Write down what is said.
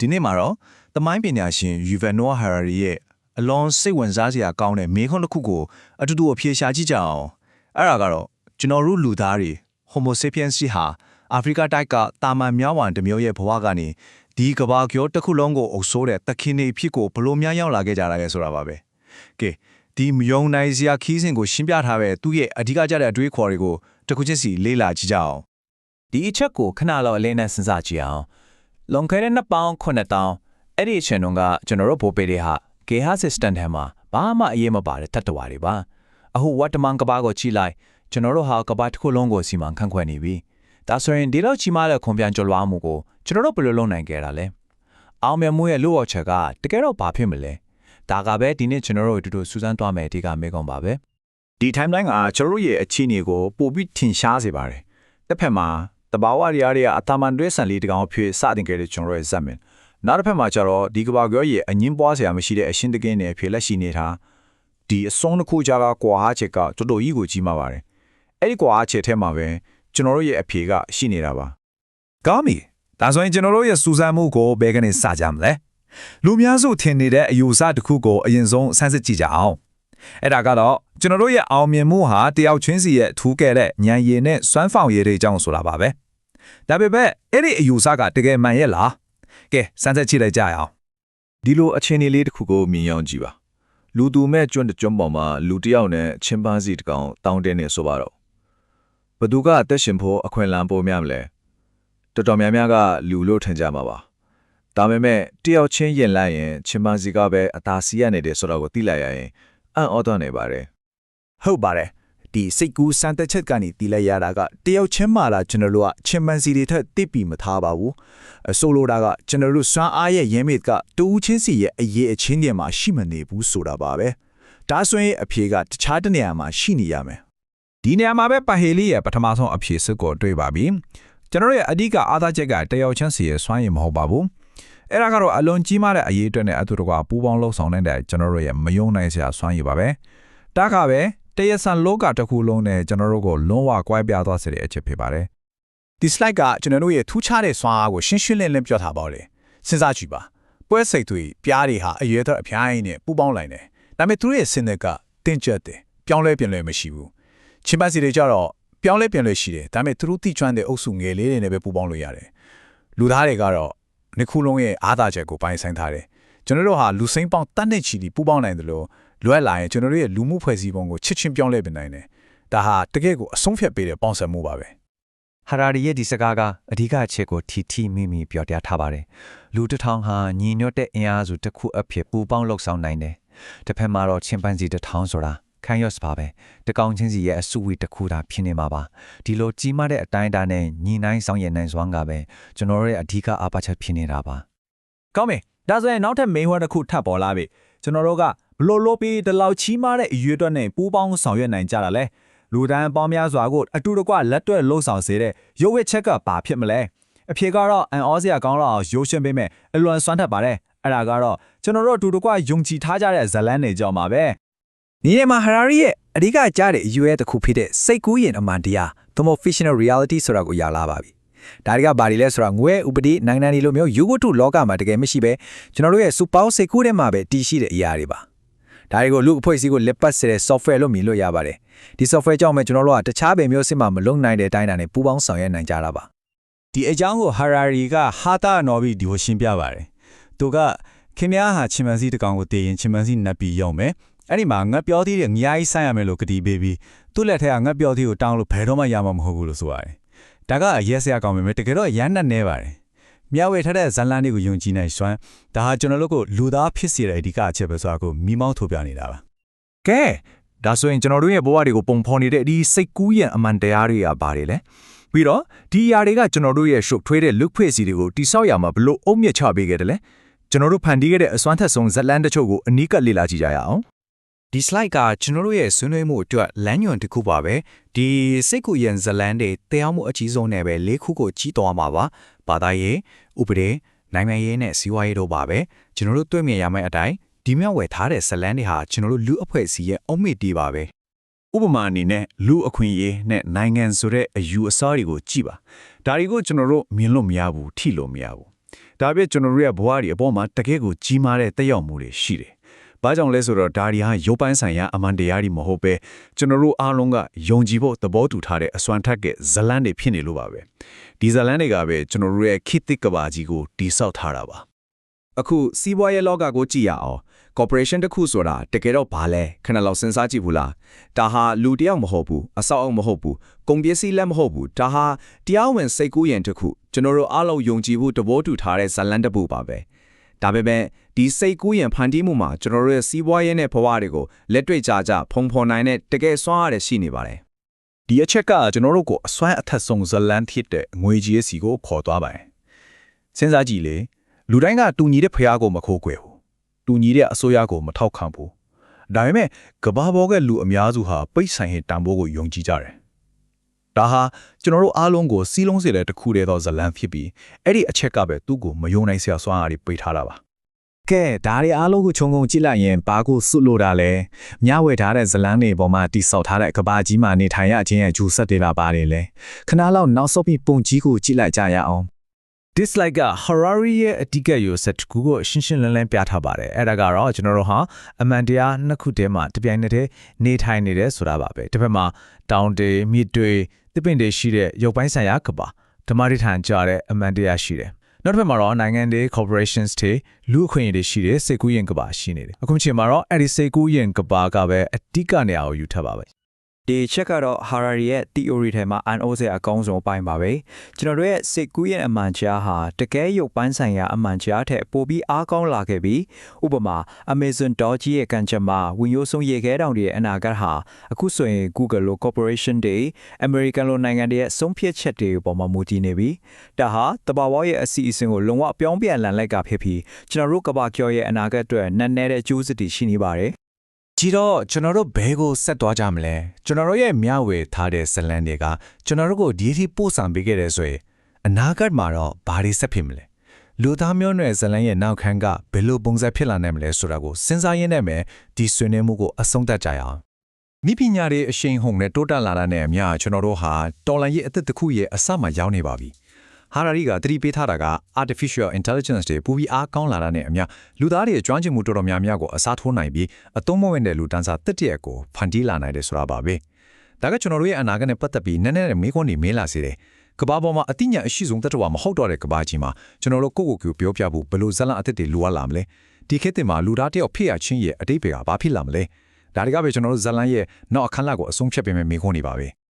ဒီနေ့မှာတော့သမိုင်းပညာရှင်ယူဗန်နိုဟာရာရီရဲ့အလွန်စိတ်ဝင်စားစရာကောင်းတဲ့မေးခွန်းတစ်ခုကိုအတူတူအဖြေရှာကြည့်ကြအောင်အဲ့ဒါကတော့ကျွန်တော်တို့လူသားတွေ Homo sapiens ရှိဟာအာဖရိကတိုက်ကတာမန်မြောင်းဝံတစ်မျိုးရဲ့ဘဝကနေဒီကဘာကျော်တစ်ခုလုံးကိုအုပ်ဆိုးတဲ့တခင်နေဖြစ်ကိုဘလို့များရောက်လာခဲ့ကြတာလဲဆိုတာပါပဲကဲဒီမယုံနိုင်စရာခီးစဉ်ကိုရှင်းပြထားပဲသူ့ရဲ့အဓိကကျတဲ့အတွေးခေါ်တွေကိုတစ်ခုချင်းစီလေ့လာကြည့်ကြအောင်ဒီအချက်ကိုခဏလောက်အလေးနဲ့စဉ်းစားကြည့်အောင် လွန်ခဲ့တဲ့နှစ်ပေါင်း9000အဲ့ဒီအချိန်တုန်းကကျွန်တော်တို့ဘိုးဘေးတွေဟာ GH system ထဲမှာဘာမှအရေးမပါတဲ့တတ္တဝါတွေပါအခုဝတ်တမန်ကဘာကိုကြည့်လိုက်ကျွန်တော်တို့ဟာကဘာတစ်ခုလုံးကိုစီမံခန့်ခွဲနေပြီဒါဆိုရင်ဒီလောက်ကြီးမားတဲ့ခွန်ပြန်ကျော်လွှားမှုကိုကျွန်တော်တို့ဘယ်လိုလုပ်နိုင်ခဲ့တာလဲအောင်မြင်မှုရဲ့လို့အချက်ကတကယ်တော့ဘာဖြစ်မလဲဒါကပဲဒီနေ့ကျွန်တော်တို့အတူတူစူးစမ်းသွားမယ်အဓိကမေးခွန်းပါပဲဒီ timeline ကကျွန်တော်တို့ရဲ့အခြေအနေကိုပိုပြီးထင်ရှားစေပါတယ်။တစ်ဖက်မှာ တဘာဝတရားတွေကအတာမန်တွဲဆန်လေးတကောင်အဖြစ်စတင်ခဲ့တဲ့ကျွန်တော်ရဲ့ဇက်မင်နောက်တစ်ဖက်မှာကျတော့ဒီကဘာကျော်ရဲ့အငင်းပွားစရာမရှိတဲ့အရှင်းတကင်းနဲ့ဖြစ်လက်ရှိနေတာဒီအစုံတစ်ခုကြားကကွာဟာချက်ကတော်တော်ကြီးကိုကြီးမားပါတယ်။အဲ့ဒီကွာဟာချက်ထဲမှာပဲကျွန်တော်တို့ရဲ့အဖြေကရှိနေတာပါကောင်းပြီဒါဆိုရင်ကျွန်တော်တို့ရဲ့စူးစမ်းမှုကိုဘယ်ကနေစကြမလဲလူများစုထင်နေတဲ့အယူအဆတစ်ခုကိုအရင်ဆုံးဆန်းစစ်ကြည့်ကြအောင်အဲ့ဒါကတော့ကျွန်တော်တို့ရဲ့အောင်မြင်မှုဟာတယောက်ချင်းစီရဲ့ထူးကဲတဲ့ဉာဏ်ရည်နဲ့စွမ်းဖောင်ရည်တွေအကြောင်းဆိုတာပါပဲ ဒါပေမဲ့အဲ့ဒီအယူအဆကတကယ်မှန်ရဲ့လားကဲစမ်းစစ်ကြည့်လိုက်ကြရအောင်ဒီလိုအခြေအနေလေးတစ်ခုကိုမြင်ရောက်ကြည့်ပါလူသူမဲ့ကျွန်းတစ်ကျွန်းပေါ်မှာလူတစ်ယောက်နဲ့ချင်ပန်းစီတစ်ကောင်တောင်းတင်းနေဆိုပါတော့ဘသူကအသက်ရှင်ဖို့အခွင့်အလမ်းပိုများမလဲတော်တော်များများကလူလို့ထင်ကြမှာပါဒါပေမဲ့တယောက်ချင်းရင်လိုက်ရင်ချင်ပန်းစီကပဲအသာစီရနေတယ်ဆိုတော့ကိုသိလိုက်ရရင်အံ့ဩတော့နေပါတယ်ဟုတ်ပါတယ် ဒီစိတ်ကူးစမ်းသက်ချက်ကနေတီးလိုက်ရတာကတယောက်ချင်းမှလာကျွန်တော်တို့ကချင်ပန်စီတွေထက်တိပြီးမထားပါဘူးအဆိုလိုတာကကျွန်တော်တို့စွမ်းအားရဲ့ရင်းမြစ်ကတူးချင်းစီရဲ့အရေးအချင်းတွေမှာရှိမနေဘူးဆိုတာပါပဲဒါဆိုရင်အဖြေကတခြားတစ်နေရာမှာရှိနေရမယ်ဒီနေရာမှာပဲပဟေလီရဲ့ပထမဆုံးအဖြေစစ်ကိုတွေ့ပါပြီကျွန်တော်ရဲ့အဓိကအားသာချက်ကတယောက်ချင်းစီရဲ့စွမ်းရည်မဟုတ်ပါဘူးအဲ့ဒါကတော့အလွန်ကြီးမားတဲ့အရေးအတွက်နဲ့အတူတကွပူးပေါင်းလှုပ်ဆောင်နေတဲ့ကျွန်တော်တို့ရဲ့မယုံနိုင်စရာစွမ်းရည်ပါပဲတားကပဲ တရဆန်လောကတစ်ခုလုံးနဲ့ကျွန်တော်တို့ကိုလုံးဝကွဲပြားသွားစေတဲ့အချက်ဖြစ်ပါတယ်ဒီ slide ကကျွန်တော်တို့ရဲ့ထူးခြားတဲ့စွမ်းအားကိုရှင်းရှင်းလင်းလင်းပြောထားပါတယ်စဉ်းစားကြည့်ပါပွဲစိတ်တွေပြားတွေဟာအရွယ်သက်အဖျိုင်းနဲ့ပူးပေါင်းလိုက်တယ်ဒါပေမဲ့သူတို့ရဲ့စင်တွေကတင့်ကျက်တယ်ပြောင်းလဲပြင်လဲမရှိဘူးချင်ပန်းစီတွေကြတော့ပြောင်းလဲပြင်လဲရှိတယ်ဒါပေမဲ့သူတို့တိကျွမ်းတဲ့အုပ်စုငယ်လေးတွေနဲ့ပဲပူးပေါင်းလို့ရတယ်လူသားတွေကတော့နှစ်ခုလုံးရဲ့အားသာချက်ကိုပိုင်းဆိုင်ထားတယ်ကျွန်တော်တို့ဟာလူစိမ်းပေါင်းတတ်တဲ့ချီပြီးပူးပေါင်းနိုင်တယ်လို့လွယ်လာရင်ကျွန်တော်တို့ရဲ့လူမှုဖွဲ့စည်းပုံကိုချစ်ချင်းပြောင်းလဲပြင်နိုင်တယ်ဒါဟာတကယ့်ကိုအဆုံးဖြတ်ပေးတဲ့ပေါင်းစပ်မှုပါပဲဟာရာဒီရဲ့ဒီစကားကအဓိကအချက်ကိုထီထီမိမိပြောပြထားပါတယ်လူတစ်ထောင်ဟာညီညွတ်တဲ့အင်အားစုတစ်ခုအဖြစ်ပူပေါင်းလှုပ်ဆောင်နိုင်တယ်တစ်ဖက်မှာတော့ချင်ပန်းစီတစ်ထောင်ဆိုတာခန်းရော့စ်ပါပဲတကောင်ချင်းစီရဲ့အစုဝေးတစ်ခုသာဖြစ်နေမှာပါဒီလိုကြီးမားတဲ့အတိုင်းအတာနဲ့ညီနိုင်ဆောင်ရည်နိုင်စွမ်းကပဲကျွန်တော်တို့ရဲ့အဓိကအားပါချက်ဖြစ်နေတာပါကောင်းပြီဒါဆိုရင်နောက်ထပ်မိန်းဝတ်တစ်ခုထပ်ပေါ်လာပြီကျွန်တော်တို့က ဘလို့လို့ပြီးဒီလောက်ချီးမားတဲ့အရွေးအတွက်နဲ့ပူးပေါင်းဆောင်ရွက်နိုင်ကြတာလဲလူတန်းပေါင်းများစွာကိုအတူတကွလက်တွဲလှုပ်ဆောင်စေတဲ့ရုပ်ဝက်ချက်ကဘာဖြစ်မလဲအဖြေကတော့အန်အောစရာကောင်းတော့ရိုးရှင်းပေးမယ်အလွန်စွမ်းထက်ပါတယ်အဲ့ဒါကတော့ကျွန်တော်တို့အတူတကွယုံကြည်ထားကြတဲ့ဇလန်းတွေကြောင့်ပါပဲဒီနေ့မှာ Harari ရဲ့အဓိကကြားတဲ့အယူရဲတစ်ခုဖြစ်တဲ့စိတ်ကူးရင်အမှန်တရားသို့မဟုတ် fictional reality ဆိုတာကိုရလာပါပြီ။ဒါတွေကဘာတွေလဲဆိုတာငွေဥပဒေနိုင်ငံတွေလိုမျိုးယူဝတ္ထုလောကမှာတကယ်မရှိပဲကျွန်တော်တို့ရဲ့စူပေါင်းစိတ်ကူးထဲမှာပဲတည်ရှိတဲ့အရာတွေပါ။ ဒါတွေကိုလူအဖွဲ့အစည်းကိုလက်ပတ်စေတဲ့ software လို့မြင်လို့ရပါတယ်။ဒီ software ကြောင့်ပဲကျွန်တော်တို့ကတခြားဘယ်မျိုးစစ်မှမလုံနိုင်တဲ့အတိုင်းအတာနဲ့ပူးပေါင်းဆောင်ရွက်နိုင်ကြတာပါဒီအကြောင်းကို Harari ကဟာတာနော်ပြီးဒီကိုရှင်းပြပါတယ်သူကခင်ဗျားဟာချင်မန်စီတစ်ကောင်ကိုတည်ရင်ချင်မန်စီနပ်ပြီးရုံမယ်အဲ့ဒီမှာငတ်ပြောသေးတဲ့ငရားကြီးဆိုင်ရမယ်လို့ကတိပေးပြီးသူ့လက်ထက်ကငတ်ပြောသေးကိုတောင်းလို့ဘယ်တော့မှရမှာမဟုတ်ဘူးလို့ဆိုရတယ်ဒါကအရက်စရာကောင်းပေမဲ့တကယ်တော့ရမ်းနှက်နေပါတယ် မြဝေထတဲ့ဇန်လန်တွေကိုယုံကြည်နိုင်စွမ်းဒါဟာကျွန်တော်တို့ကိုလူသားဖြစ်စေတဲ့အဓိကအချက်ပဲဆိုတာကိုမိမောင်းထုတ်ပြနေတာပါကဲဒါဆိုရင်ကျွန်တော်တို့ရဲ့ဘဝတွေကိုပုံဖော်နေတဲ့ဒီစိတ်ကူးရင်အမှန်တရားတွေကဘာတွေလဲပြီးတော့ဒီအရာတွေကကျွန်တော်တို့ရဲ့ရှုပ်ထွေးတဲ့လူဖွဲ့စီတွေကိုတိဆောက်ရမှာဘလို့အုံမြင့်ချပေးခဲ့တယ်လဲကျွန်တော်တို့ဖန်တီးခဲ့တဲ့အစွမ်းထက်ဆုံးဇက်လန်တချို့ကိုအနီးကပ်လေ့လာကြည့်ကြရအောင်ဒီ slide ကကျွန်တော်တို့ရဲ့ဆွေးနွေးမှုအတွက်လမ်းညွှန်တစ်ခုပါပဲဒီစိတ်ကူရင်ဇလန်တွေတရားမှုအကြီးဆုံးနဲ့ပဲ၄ခုကိုကြီးသွားမှာပါ ဘာသာရေးဥပဒေနိုင်ငံရေးနဲ့စီးပွားရေးတို့ပါပဲကျွန်တော်တို့တွေ့မြင်ရမယ့်အတိုင်းဒီမြောက်ဝယ်ထားတဲ့ဇလန်တွေဟာကျွန်တော်တို့လူအဖွဲ့အစည်းရဲ့အုံမြင့်တီးပါပဲဥပမာအနေနဲ့လူအခွင့်အရေးနဲ့နိုင်ငံဆိုတဲ့အယူအဆတွေကိုကြည့်ပါဒါတွေကိုကျွန်တော်တို့မြင်လို့မရဘူးထိလို့မရဘူးဒါပြည့်ကျွန်တော်တို့ရဲ့ဘဝတွေအပေါ်မှာတကယ်ကိုကြီးမားတဲ့တက်ရောက်မှုတွေရှိတယ်။ဘာကြောင့်လဲဆိုတော့ဒါဒီဟာရုပ်ပိုင်းဆိုင်ရာအမှန်တရားတွေမဟုတ်ပဲကျွန်တော်တို့အားလုံးကယုံကြည်ဖို့သဘောတူထားတဲ့အစွမ်းထက်ကဇလန်းတွေဖြစ်နေလို့ပါပဲ။ ဒီဇလန်းတွေကပဲကျွန်တော်တို့ရဲ့ခိတိကဘာကြီးကိုတိဆောက်ထားတာပါ။အခုစီးပွားရေးလောကကိုကြည့်ရအောင် corporation တစ်ခုဆိုတာတကယ်တော့ဘာလဲခဏလောက်စဉ်းစားကြည့်ဘူးလားဒါဟာလူတစ်ယောက်မဟုတ်ဘူးအဆောက်အအုံမဟုတ်ဘူးကုန်ပစ္စည်းလည်းမဟုတ်ဘူးဒါဟာတရားဝင်စိတ်ကူးရင်တစ်ခုကျွန်တော်တို့အားလုံးယုံကြည်ဖို့တဘောတူထားတဲ့ဇလန်တစ်ပုပါပဲဒါပေမဲ့ဒီစိတ်ကူးရင်ဖန်တီးမှုမှာကျွန်တော်တို့ရဲ့စီးပွားရေးနဲ့ဘဝတွေကိုလက်တွေ့ကြကြဖုံဖော်နိုင်တဲ့တကယ်စွမ်းရတဲ့ရှိနေပါတယ် ဒီအချက်ကကျွန်တော်တို့ကိုအစွမ်းအထက်ဆုံးဇလန်ဖြစ်တဲ့ငွေကြီးစီကိုခေါ်သွားပါတယ်။စဉ်းစားကြည့်လေလူတိုင်းကတူညီတဲ့ဖျားကိုမခိုးကွယ်ဘူး။တူညီတဲ့အစိုးရကိုမထောက်ခံဘူး။ဒါပေမဲ့ကဘာဘောကလူအများစုဟာပိတ်ဆိုင်ဟင်တန်ဖိုးကိုယုံကြည်ကြတယ်။ဒါဟာကျွန်တော်တို့အားလုံးကိုစီးလုံးစေတဲ့တစ်ခုတည်းသောဇလန်ဖြစ်ပြီးအဲ့ဒီအချက်ကပဲသူ့ကိုမယုံနိုင်စရာစွမ်းအားတွေပေးထားတာပါ။ ကဲဒါတွေအားလုံးကိုခြုံငုံကြည့်လိုက်ရင်ဘာကိုစွတ်လို့တာလဲမြဝယ်ထားတဲ့ဇလန်းတွေပေါ်မှာတိဆောက်ထားတဲ့ကဘာကြီးမှာနေထိုင်ရခြင်းရဲ့ဂျူဆက်တွေပါပါတယ်လေခဏလောက်နောက်ဆုတ်ပြီးပုံကြီးကိုကြည့်လိုက်ကြရအောင် dislike က Harari ရဲ့အတိတ်ကရိုဆက်တစ်ခုကိုရှင်းရှင်းလင်းလင်းပြထားပါတယ်အဲ့ဒါကတော့ကျွန်တော်တို့ဟာအမှန်တရားနှစ်ခုတည်းမှာတပြိုင်နက်တည်းနေထိုင်နေတယ်ဆိုတာပါပဲတစ်ဖက်မှာတောင်တွေမြစ်တွေတစ်ပင်တွေရှိတဲ့ရုပ်ပိုင်းဆိုင်ရာကပါဓမ္မရိဋ္ဌာန်ကြတဲ့အမှန်တရားရှိတယ် နောက်တစ်ဖက်မှာတော့နိုင်ငံတွေ corporations တွေလူအခွင့်အရေးတွေရှိတဲ့စိတ်ကူးရင်ကပါရှိနေတယ်အခုချိန်မှာတော့အဲ့ဒီစိတ်ကူးရင်ကပါကပဲအတိတ်ကနေရာကိုယူထားပါပဲ ဒီချက်ကတော့ Harari ရဲ့ theory ထဲမှာ NO ဆရာအကောင်းဆုံးအပိုင်းပါပဲကျွန်တော်တို့ရဲ့စိတ်ကူးရဲ့အမှန်ကြားဟာတကယ်ရုပ်ပိုင်းဆိုင်ရာအမှန်ကြားထက်ပိုပြီးအားကောင်းလာခဲ့ပြီးဥပမာ Amazon Doge ရဲ့ကံကြမ္မာဝင်ရိုးဆုံးရေခဲတောင်တွေရဲ့အနာဂတ်ဟာအခုဆိုရင် Google လို corporation တွေ American လိုနိုင်ငံတွေရဲ့ဆုံးဖြတ်ချက်တွေပေါ်မှာမူတည်နေပြီဒါဟာတဘာဝရဲ့အစီအစဉ်ကိုလုံးဝပြောင်းပြန်လန်လိုက်ကဖြစ်ပြီးကျွန်တော်တို့ကဘာကျော်ရဲ့အနာဂတ်အတွက်နက်နဲတဲ့အကျိုးဆက်တွေရှိနေပါတယ် ကြည့်တော့ကျွန်တော်တို့ဘဲကိုဆက်သွားကြမလဲကျွန်တော်တို့ရဲ့မျှဝေထားတဲ့ဇလန်တွေကကျွန်တော်တို့ကိုဒီအထိပို့ဆောင်ပေးခဲ့တယ်ဆိုရင်အနာဂတ်မှာတော့ဘာတွေဆက်ဖြစ်မလဲလူသားမျိုးနွယ်ဇလန်ရဲ့နောက်ခန်းကဘယ်လိုပုံစံဖြစ်လာနိုင်မလဲဆိုတာကိုစဉ်းစားရင်းနဲ့ပဲဒီဆွေးနွေးမှုကိုအဆုံးသတ်ကြရအောင်မိပညာတွေအရှိန်ဟုန်နဲ့တိုးတက်လာတာနဲ့အမျှကျွန်တော်တို့ဟာတော်လန်ရဲ့အသက်တစ်ခုရဲ့အစမှရောက်နေပါပြီ။ ဟာရာရီကသတိပေးထားတာက artificial intelligence တွေပူပြီးအားကောင်းလာတာနဲ့အမျှလူသားတွေရဲ့ကျွမ်းကျင်မှုတော်တော်များများကိုအစားထိုးနိုင်ပြီးအသုံးမဝင်တဲ့လူတန်းစားတက်တဲ့ကိုဖန်တီးလာနိုင်တယ်ဆိုတာပါပဲ။ဒါကကျွန်တော်တို့ရဲ့အနာဂတ်နဲ့ပတ်သက်ပြီးနည်းနည်းမေးခွန်းတွေမေးလာစေတယ်။ကဘာပေါ်မှာအတိညာအရှိဆုံးတတ္တဝါမဟုတ်တော့တဲ့ကဘာကြီးမှာကျွန်တော်တို့ကိုယ့်ကိုယ်ကိုပြောပြဖို့ဘယ်လိုဇက်လန်အသက်တွေလိုအပ်လာမလဲ။ဒီခေတ်တင်မှာလူသားတယောက်ဖြစ်ရချင်းရဲ့အတိတ်ပဲကဘာဖြစ်လာမလဲ။ဒါတွေကပဲကျွန်တော်တို့ဇက်လန်ရဲ့နောက်အခန်းလကိုအဆုံးဖြတ်ပေးမယ့်မေးခွန်းတွေပါပဲ။